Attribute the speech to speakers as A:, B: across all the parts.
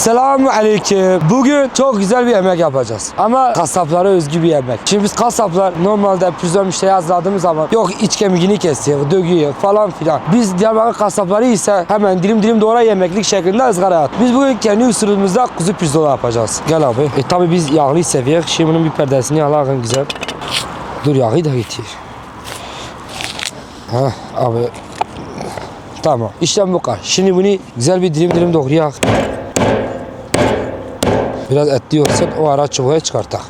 A: Selamun aleyküm. Bugün çok güzel bir yemek yapacağız. Ama kasaplara özgü bir yemek. Şimdi biz kasaplar normalde püzyon müşteri hazırladığımız zaman yok iç kemiğini kesiyor, döküyor falan filan. Biz Diyarbakır kasapları ise hemen dilim dilim doğra yemeklik şeklinde ızgara at. Biz bugün kendi usulümüzde kuzu pirzola yapacağız. Gel abi. E tabi biz yağlıyı seviyoruz. Şimdi bunun bir perdesini alalım güzel. Dur yağı da getir. Ha abi. Tamam. İşte bu kadar. Şimdi bunu güzel bir dilim dilim doğrayak. Biraz etli olsun o ara çubuğa çıkartak.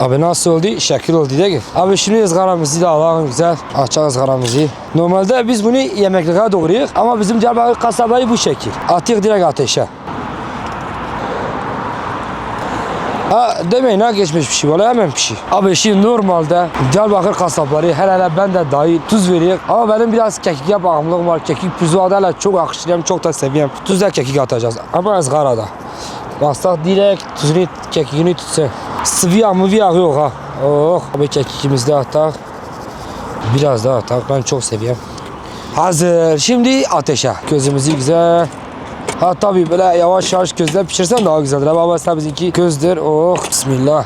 A: Abi nasıl oldu? Şekil oldu değil? Abi şimdi ızgaramızı da alalım güzel. Açak ızgaramızı. Normalde biz bunu yemekliğe doğrayız ama bizim Diyarbakır kasabayı bu şekil. Atıyık direkt ateşe. Ha demeyin ha geçmiş bir şey valla hemen bir şey. Abi şimdi normalde Diyarbakır kasapları hele hele ben de dahil tuz veriyor ama benim biraz kekiğe bağımlılığım var. Kekik püzüadayla çok yakıştırıyorum çok da seviyorum. Tuz da kekik atacağız ama ızgarada. Bastak direkt tuzunu kekiğini tutsun. Sıvı yağ mı yağ yok ha. Oh abi kekikimizi de atak. Biraz daha atak ben çok seviyorum. Hazır. Şimdi ateşe. Gözümüzü güzel Ha tabii böyle yavaş yavaş gözden pişirsen daha güzeldir. Ama mesela bizimki gözdür. Oh bismillah.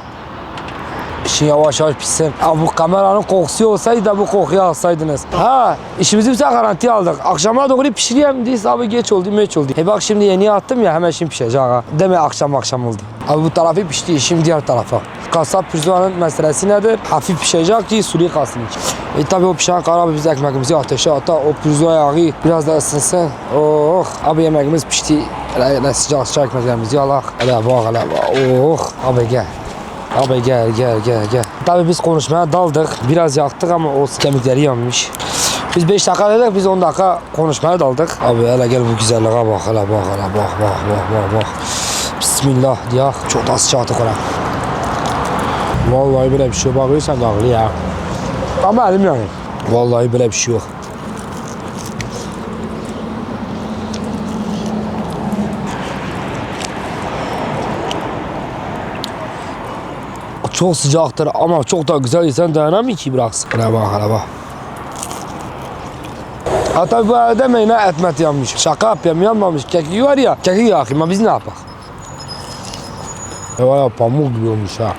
A: Şimdi yavaş yavaş pişsin. Ha, bu kameranın kokusu olsaydı da bu kokuyu alsaydınız. Ha işimizi bize garanti aldık. Akşama doğru pişireyim diyiz abi geç oldu meç oldu. E bak şimdi yeni attım ya hemen şimdi pişecek ha. Deme akşam akşam oldu. Abi bu tarafı pişti şimdi diğer tarafa. Kasap pirzolanın meselesi nedir? Hafif pişecek ki sulu kalsın. E tabi o pişen kara abi biz ekmeğimizi ateşe ata o pirzola yağı biraz da ısınsın. Oh abi yemeğimiz pişti. Hele, hele sıcak sıcak ekmeklerimizi alak. Hele bak hele bak. Oh abi gel. Abi gel gel gel gel. Tabii biz konuşmaya daldık. Biraz yaktık ama o kemikleri yanmış. Biz 5 dakika dedik biz 10 dakika konuşmaya daldık. Abi hele gel bu güzelliğe bak hele bak hele bak bak bak bak bak. Bismillah diyak. Çok da sıcak attık ona. Vallahi böyle bir şey bakıyorsan dağılı ya. Ama elim yani. Vallahi böyle bir şey yok. Çok sıcaktır ama çok da güzel insan dayanamıyor ki bıraksın. Hele bak hele bak. Hatta bu arada demeyin ha etmet yanmış. Şaka yapıyorum yanmamış. Kekik var ya. Kekik yakayım biz ne yapak? Ya var ya pamuk gibi olmuş ha.